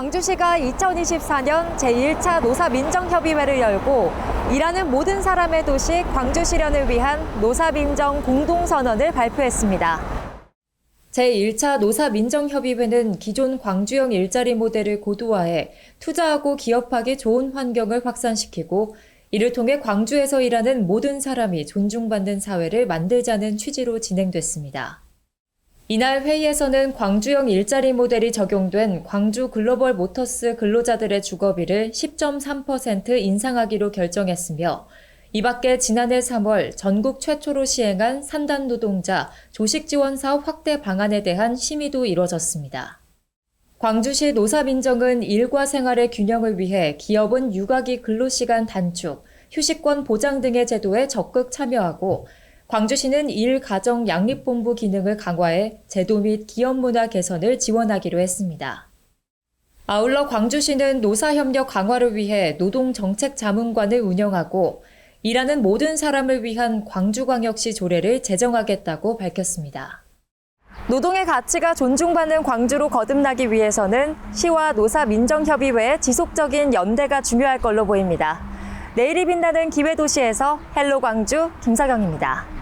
광주시가 2024년 제1차 노사민정협의회를 열고 일하는 모든 사람의 도시 광주 실현을 위한 노사민정 공동선언을 발표했습니다. 제1차 노사민정협의회는 기존 광주형 일자리 모델을 고도화해 투자하고 기업하기 좋은 환경을 확산시키고 이를 통해 광주에서 일하는 모든 사람이 존중받는 사회를 만들자는 취지로 진행됐습니다. 이날 회의에서는 광주형 일자리 모델이 적용된 광주 글로벌 모터스 근로자들의 주거비를 10.3% 인상하기로 결정했으며 이 밖에 지난해 3월 전국 최초로 시행한 산단 노동자 조식 지원 사업 확대 방안에 대한 심의도 이뤄졌습니다. 광주시 노사민정은 일과 생활의 균형을 위해 기업은 육아기 근로시간 단축, 휴식권 보장 등의 제도에 적극 참여하고 광주시는 일 가정 양립본부 기능을 강화해 제도 및 기업 문화 개선을 지원하기로 했습니다. 아울러 광주시는 노사협력 강화를 위해 노동정책 자문관을 운영하고 일하는 모든 사람을 위한 광주광역시 조례를 제정하겠다고 밝혔습니다. 노동의 가치가 존중받는 광주로 거듭나기 위해서는 시와 노사 민정협의회의 지속적인 연대가 중요할 걸로 보입니다. 내일이 빛나는 기회도시에서 헬로 광주 김사경입니다.